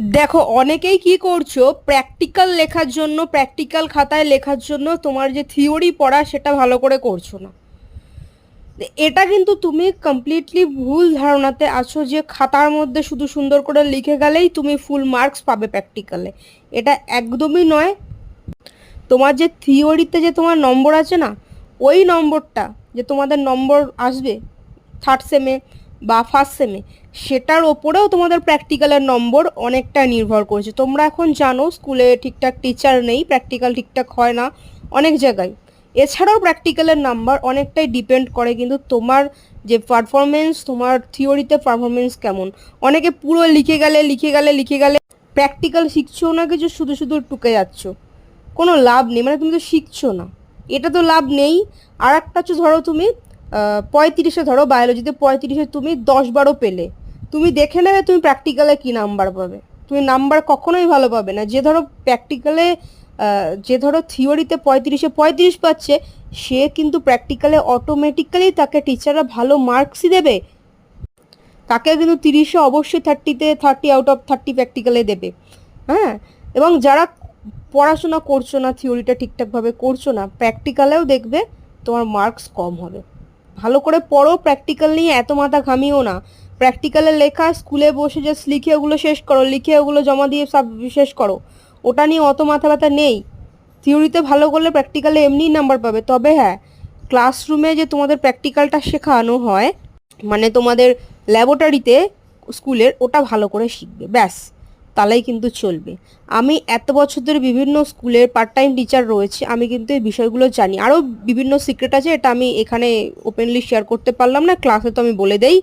দেখো, অনেকেই কি করছ প্র্যাকটিক্যাল লেখার জন্য প্র্যাকটিক্যাল খাতায় লেখার জন্য তোমার যে থিওরি পড়া সেটা ভালো করে করছ না। এটা কিন্তু তুমি কমপ্লিটলি ভুল ধারণাতে আছো যে খাতার মধ্যে শুধু সুন্দর করে লিখে গেলেই তুমি ফুল মার্কস পাবে প্র্যাকটিক্যালে এটা একদমই নয়। তোমার যে থিওরিতে যে তোমার নম্বর আছে না, ওই নম্বরটা যে তোমাদের নম্বর আসবে থার্ড সেমে বা ফার্স্ট সেমে সেটার ওপরেও তোমাদের প্র্যাকটিক্যালের নম্বর অনেকটা নির্ভর করছে। তোমরা এখন জানো, স্কুলে ঠিকঠাক টিচার নেই প্র্যাকটিক্যাল ঠিকঠাক হয় না অনেক জায়গায়। এছাড়াও প্র্যাকটিক্যালের নাম্বার অনেকটাই ডিপেন্ড করে, কিন্তু তোমার যে পারফরমেন্স তোমার থিওরিতে পারফরমেন্স কেমন? অনেকে পুরো লিখে গেলে লিখে গেলে লিখে গেলে প্র্যাকটিক্যাল শিখছো না কিছু, শুধু শুধু টুকে যাচ্ছ। কোনো লাভ নেই মানে তুমি তো শিখছো না। এটা তো লাভ নেই। আর একটা হচ্ছে, ধরো তুমি পঁয়ত্রিশে ধরো বায়োলজিতে পঁয়ত্রিশে তুমি দশ বারও পেলে। তুমি দেখে নেবে তুমি প্র্যাকটিক্যালে কী নাম্বার পাবে। তুমি নাম্বার কখনোই ভালো পাবে না। যে ধরো প্র্যাকটিক্যালে যে ধরো থিওরিতে পঁয়ত্রিশে পঁয়ত্রিশ পাচ্ছে, সে কিন্তু প্র্যাকটিক্যালে অটোমেটিক্যালি তাকে টিচাররা ভালো মার্কসই দেবে। তাকে কিন্তু তিরিশে অবশ্যই থার্টিতে থার্টি আউট অফ থার্টি প্র্যাকটিক্যালে দেবে। হ্যাঁ? এবং যারা পড়াশোনা করছ না থিওরিটা ঠিকঠাকভাবে করছ না প্র্যাকটিক্যালেও দেখবে তোমার মার্কস কম হবে। ভালো করে পড়ো প্র্যাকটিক্যাল নিয়ে এত মাথা ঘামিও না। প্র্যাকটিক্যালে লেখা স্কুলে বসে জাস্ট লিখে ওগুলো শেষ করো, লিখে ওগুলো জমা দিয়ে সব শেষ করো। ওটা নিয়ে অত মাথা ব্যথা নেই। থিওরিতে ভালো করলে প্র্যাকটিক্যালে এমনিই নাম্বার পাবে। তবে হ্যাঁ ক্লাসরুমে যে তোমাদের প্র্যাকটিক্যালটা শেখানো হয় মানে তোমাদের ল্যাবরেটরিতে স্কুলের ওটা ভালো করে শিখবে, ব্যাস। তাহলেই কিন্তু চলবে। আমি এত বছর ধরে বিভিন্ন স্কুলের পার্ট টাইম টিচার রয়েছে, আমি কিন্তু এই বিষয়গুলো জানি। আরও বিভিন্ন সিক্রেট আছে, এটা আমি এখানে ওপেনলি শেয়ার করতে পারলাম না ক্লাসে তো আমি বলে দেই।